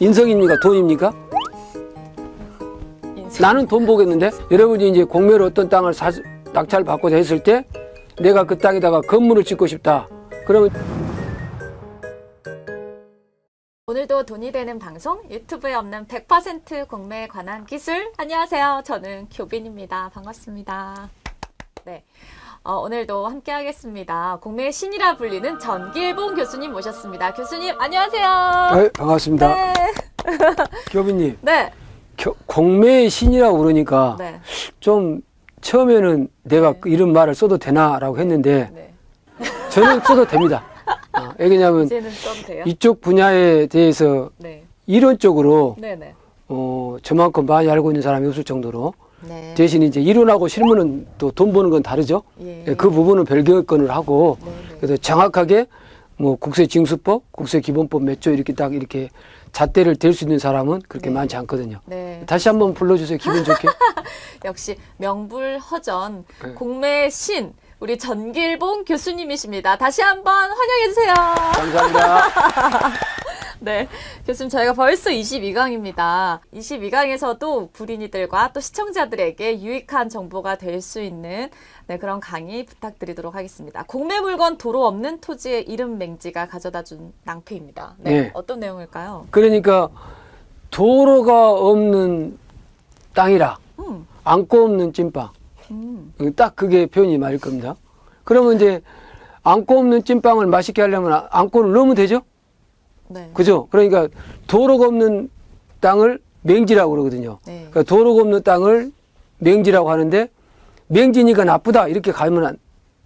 인성입니까? 돈입니까? 인생. 나는 돈 보겠는데 여러분이 이제 공매로 어떤 땅을 사, 낙찰 받고자 했을 때 내가 그 땅에다가 건물을 짓고 싶다. 그러면 오늘도 돈이 되는 방송 유튜브에 없는 100% 공매에 관한 기술 안녕하세요 저는 교빈입니다 반갑습니다 네 어, 오늘도 함께 하겠습니다 공매의 신이라 불리는 전길봉 교수님 모셨습니다 교수님 안녕하세요 네, 반갑습니다. 네, 교빈님 네, 겨- 공매의 신이라고 그러니까 네, 좀 처음에는 내가 네. 그 이런 말을 써도 되나라고 했는데 네. 저는 써도 됩니다. 어, 왜냐하면? 이쪽 분야에 대해서 네, 이론적으로 네, 네. 어, 저만큼 많이 알고 있는 사람이 없을 정도로 네. 대신 이제 이론하고 실무는 또 돈 버는 건 다르죠. 예. 예, 그 부분은 별개건을 하고 네, 네. 그래서 정확하게 뭐 국세 징수법, 국세 기본법 몇 조 이렇게 딱 이렇게 잣대를 댈 수 있는 사람은 그렇게 네. 많지 않거든요. 네. 다시 한번 불러주세요. 기분 좋게. 역시 명불허전 네. 공매의 신 우리 전길봉 교수님이십니다. 다시 한번 환영해 주세요. 감사합니다. 네, 교수님 저희가 벌써 22강입니다. 22강에서도 불인이들과 또 시청자들에게 유익한 정보가 될 수 있는 네, 그런 강의 부탁드리도록 하겠습니다. 공매 물건 도로 없는 토지의 이름 맹지가 가져다 준 낭패입니다. 네, 네. 어떤 내용일까요? 그러니까 도로가 없는 땅이라 음, 안고 없는 찐빵. 음, 딱 그게 표현이 맞을 겁니다. 그러면 이제 안고 없는 찐빵을 맛있게 하려면 아- 안고를 넣으면 되죠? 네, 그죠? 그러니까 도로가 없는 땅을 맹지라고 그러거든요. 네, 그러니까 도로가 없는 땅을 맹지라고 하는데 맹지니까 나쁘다 이렇게 가면 안-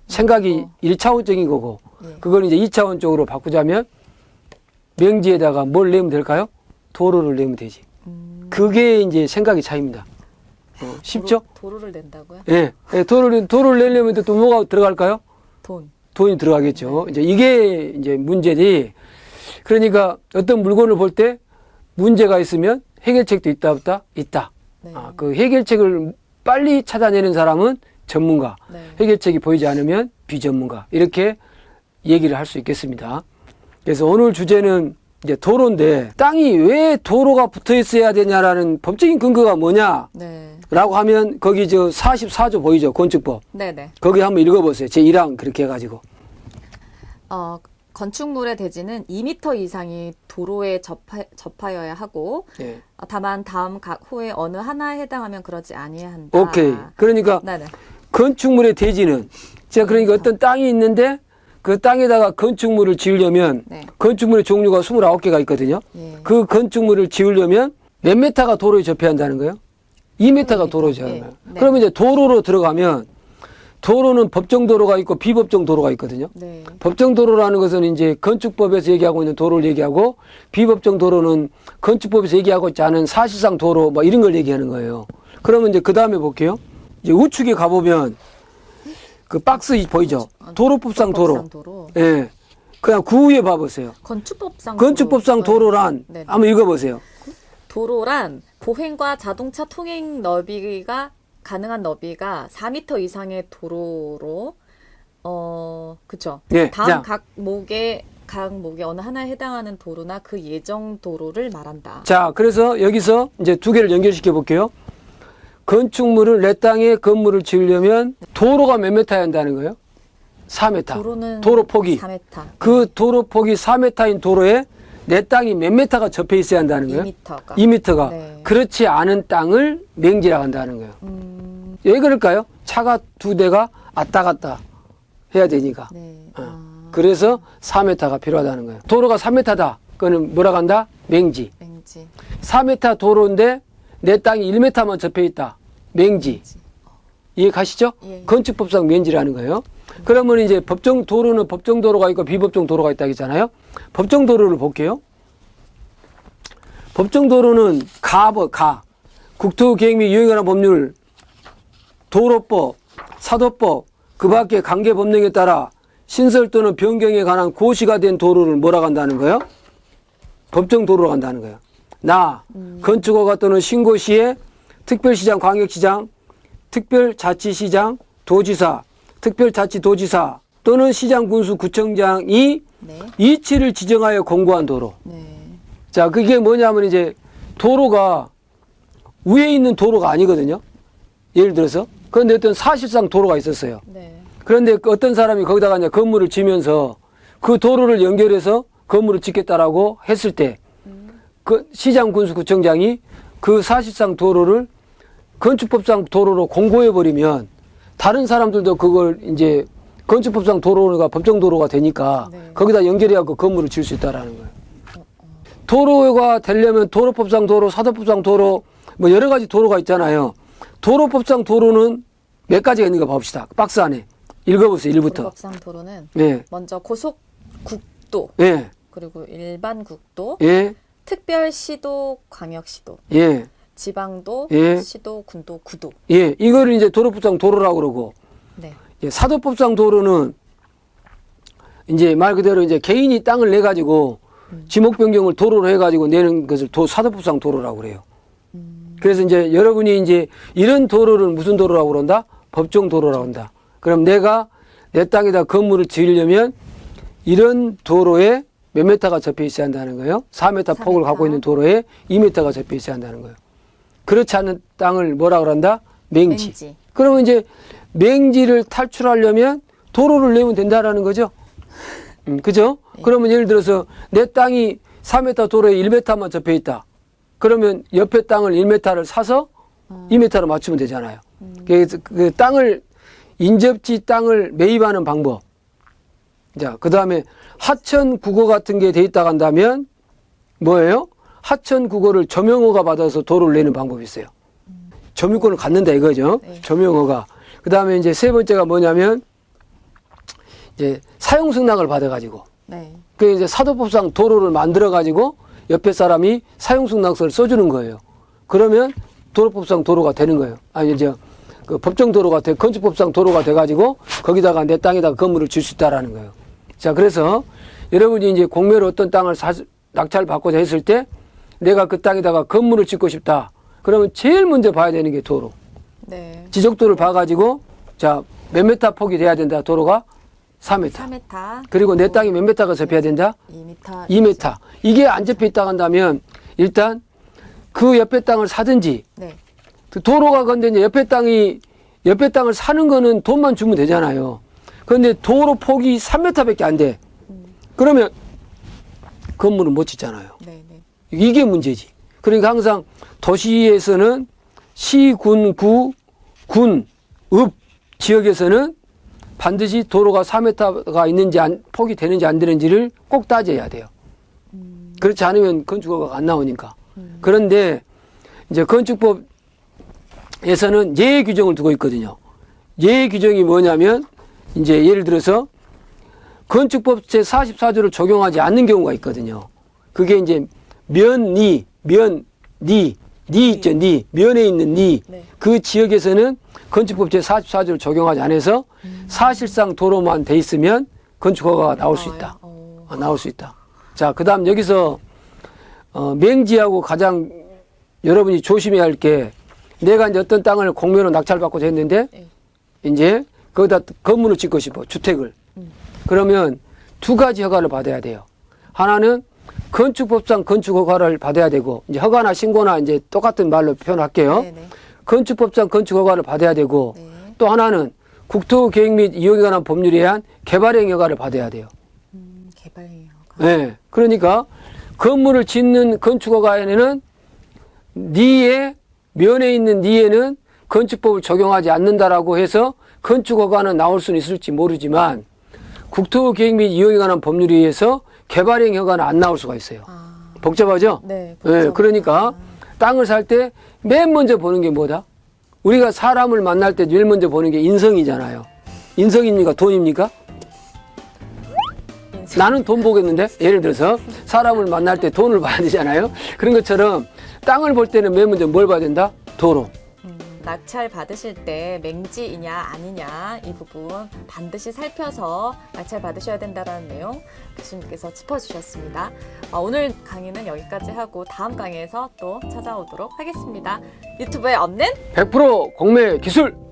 생각이 어. 일 1차원적인 거고 예. 그걸 이제 2차원적으로 바꾸자면 맹지에다가 뭘 내면 될까요? 도로를 내면 되지. 음, 그게 이제 생각의 차이입니다. 어, 쉽죠? 도로, 도로를 낸다고요? 예. 예, 도로를, 도로를 내려면 또 뭐가 들어갈까요? 돈. 돈이 들어가겠죠. 이제 이게 이제 문제지. 그러니까 어떤 물건을 볼 때 문제가 있으면 해결책도 있다 없다? 있다. 네. 아, 그 해결책을 빨리 찾아내는 사람은 전문가. 네. 해결책이 보이지 않으면 비전문가. 이렇게 얘기를 할 수 있겠습니다. 그래서 오늘 주제는 이제 도로인데 땅이 왜 도로가 붙어 있어야 되냐라는 법적인 근거가 뭐냐? 네. 라고 하면 거기 저 44조 보이죠? 건축법. 네네. 거기 한번 읽어보세요. 제 1항 그렇게 해가지고. 어, 건축물의 대지는 2m 이상이 도로에 접하, 접하여야 하고 예. 어, 다만 다음 각 호의 어느 하나에 해당하면 그러지 아니한다. 오케이. 그러니까 네네. 건축물의 대지는 제가 그러니까 어떤 땅이 있는데 그 땅에다가 건축물을 지으려면 네. 건축물의 종류가 29개가 있거든요. 예. 그 건축물을 지으려면 몇 메타가 도로에 접해야 한다는 거예요? 2메타가 도로에 접해야. 네. 그러면 이제 도로로 들어가면 도로는 법정 도로가 있고 비법정 도로가 있거든요. 네. 법정 도로라는 것은 이제 건축법에서 얘기하고 있는 도로를 얘기하고 비법정 도로는 건축법에서 얘기하고 있지 않은 사실상 도로 뭐 이런 걸 얘기하는 거예요. 그러면 이제 그 다음에 볼게요. 이제 우측에 가보면 그 박스 보이죠? 도로법상 도로. 예. 그냥 그 위에 봐보세요. 건축법상 건축법상 도로. 도로 란 네. 한번 읽어보세요. 도로란 보행과 자동차 통행 너비가 가능한 너비가 4m 이상의 도로로 어 그쵸 예, 다음 자. 각 목의 각 목의 어느 하나에 해당하는 도로나 그 예정 도로를 말한다. 자, 그래서 여기서 이제 두 개를 연결시켜 볼게요. 건축물을 내 땅에 건물을 지으려면 도로가 몇 메타야 한다는 거예요? 4메타. 도로는 도로 폭이. 4m. 그 도로 폭이 4m인 도로에 내 땅이 몇 메타가 접해 있어야 한다는 거예요? 2m가. 2m가. 네. 그렇지 않은 땅을 맹지라고 한다는 거예요. 음, 왜 그럴까요? 차가 두 대가 왔다 갔다 해야 되니까. 네. 어. 아, 그래서 4m가 필요하다는 거예요. 도로가 3m다. 그거는 뭐라고 한다? 맹지. 맹지. 4m 도로인데 내 땅이 1m만 접해 있다. 맹지. 이해 가시죠? 예. 건축법상 맹지라는 거예요. 그러면 이제 법정 도로는 법정 도로가 있고 비법정 도로가 있다 했잖아요. 법정 도로를 볼게요. 법정 도로는 가법 가 국토계획 및 유행하는 법률 도로법 사도법 그밖에 관계 법령에 따라 신설 또는 변경에 관한 고시가 된 도로를 뭐라고 한다는 거예요? 법정 도로로 한다는 거예요. 나 건축허가 또는 신고 시에 특별시장, 광역시장, 특별자치시장, 도지사, 특별자치도지사 또는 시장, 군수, 구청장이 네. 이치를 지정하여 공고한 도로. 네. 자, 그게 뭐냐면 이제 도로가 위에 있는 도로가 아니거든요. 예를 들어서. 그런데 어떤 사실상 도로가 있었어요. 네. 그런데 그 어떤 사람이 거기다가 이제 건물을 지면서 그 도로를 연결해서 건물을 짓겠다라고 했을 때, 그 시장 군수구청장이 그 사실상 도로를 건축법상 도로로 공고해 버리면 다른 사람들도 그걸 이제 건축법상 도로가 법정 도로가 되니까 네. 거기다 연결해갖고 건물을 지을 수 있다라는 거예요. 도로가 되려면 도로법상 도로, 사도법상 도로, 뭐 여러 가지 도로가 있잖아요. 도로법상 도로는 몇 가지가 있는가 봅시다. 박스 안에. 읽어보세요, 1부터. 도로법상 도로는 예, 먼저 고속 국도 예, 그리고 일반 국도, 예, 특별 시도, 광역 시도, 예, 지방도, 예. 시도, 군도, 구도. 예. 이거를 이제 도로법상 도로라고 그러고, 네. 예, 사도법상 도로는 이제 말 그대로 이제 개인이 땅을 내 가지고 지목 변경을 도로로 해 가지고 내는 것을 도 사도법상 도로라고 그래요. 그래서 이제 여러분이 이제 이런 도로를 무슨 도로라고 그런다? 법정 도로라고 한다. 그럼 내가 내 땅에다 건물을 지으려면 이런 도로에 몇 메타가 접해 있어야 한다는 거예요. 4m 폭을 4m. 갖고 있는 도로에 2m가 접해 있어야 한다는 거예요. 그렇지 않은 땅을 뭐라 그런다? 맹지. 맹지. 그러면 이제 맹지를 탈출하려면 도로를 내면 된다라는 거죠. 음, 그죠? 그러면 예를 들어서 내 땅이 4m 도로에 1m만 접해 있다. 그러면 옆에 땅을 1m를 사서 2m로 맞추면 되잖아요. 그래서 그 땅을 인접지 땅을 매입하는 방법. 자, 그 다음에 하천 국어 같은 게 돼 있다 간다면 뭐예요? 하천 국어를 조명호가 받아서 도로를 내는 방법이 있어요. 점유권을 갖는다 이거죠. 네. 조명호가. 그 다음에 이제 세 번째가 뭐냐면 이제 사용 승낙을 받아가지고 네. 그 이제 사도법상 도로를 만들어 가지고 옆에 사람이 사용 승낙서를 써주는 거예요. 그러면 도로법상 도로가 되는 거예요. 아니 이제 그 법정 도로가 돼 건축법상 도로가 돼 가지고 거기다가 내 땅에다가 건물을 질수 있다라는 거예요. 자 그래서 여러분이 이제 공매로 어떤 땅을 사, 낙찰 받고자 했을 때 내가 그 땅에다가 건물을 짓고 싶다. 그러면 제일 먼저 봐야 되는 게 도로. 네. 지적도를 봐가지고 자 몇 메타 폭이 돼야 된다. 도로가 4m. 4m, 그리고 내 땅이 몇 메타가 접해야 된다? 2m, 2m. 이게 안 접혀 있다 한다면 일단 그 옆에 땅을 사든지 네. 그 도로가 건데 이제 옆에 땅이 옆에 땅을 사는 거는 돈만 주면 되잖아요. 그런데 도로 폭이 3m밖에 안 돼. 그러면 건물은 못 짓잖아요. 네, 네. 이게 문제지. 그러니까 항상 도시에서는 시, 군, 구, 군, 읍 지역에서는 반드시 도로가 4m가 있는지 안, 폭이 되는지 안 되는지를 꼭 따져야 돼요. 그렇지 않으면 건축허가가 안 나오니까. 그런데 이제 건축법에서는 예외 규정을 두고 있거든요. 예외 규정이 뭐냐면 이제 예를 들어서 건축법 제 44조를 적용하지 않는 경우가 있거든요. 그게 이제 면니, 면, 니, 니 있죠, 니. 면에 있는 니. 네. 그 지역에서는 건축법 제 44조를 적용하지 않아서 사실상 도로만 돼 있으면 건축허가가 나올 수 있다. 어, 어, 나올 수 있다. 자, 그 다음 여기서, 어, 맹지하고 가장 여러분이 조심해야 할 게, 내가 이제 어떤 땅을 공매로 낙찰받고자 했는데, 네. 이제 거기다 건물을 짓고 싶어, 주택을. 그러면 두 가지 허가를 받아야 돼요. 하나는 건축법상 건축 허가를 받아야 되고, 이제 허가나 신고나 이제 똑같은 말로 표현할게요. 네, 네. 건축법상 건축 허가를 받아야 되고, 네. 또 하나는 국토계획 및 이용에 관한 법률에 의한 개발행 허가를 받아야 돼요. 음, 개발해요. 네. 그러니까 건물을 짓는 건축 허가에는 니에 면에 있는 니에는 건축법을 적용하지 않는다라고 해서 건축 허가는 나올 수는 있을지 모르지만 국토계획 및 이용에 관한 법률에 의해서 개발행 허가는 안 나올 수가 있어요. 아, 복잡하죠? 네. 네, 복잡하다. 그러니까 땅을 살 때 맨 먼저 보는 게 뭐다? 우리가 사람을 만날 때 제일 먼저 보는 게 인성이잖아요. 인성입니까? 돈입니까? 나는 돈 보겠는데 예를 들어서 사람을 만날 때 돈을 봐야 되잖아요. 그런 것처럼 땅을 볼 때는 맨 먼저 뭘 봐야 된다? 도로. 음, 낙찰 받으실 때 맹지이냐 아니냐 이 부분 반드시 살펴서 낙찰 받으셔야 된다는 내용 교수님께서 짚어주셨습니다. 아, 오늘 강의는 여기까지 하고 다음 강의에서 또 찾아오도록 하겠습니다. 유튜브에 없는 100% 공매 기술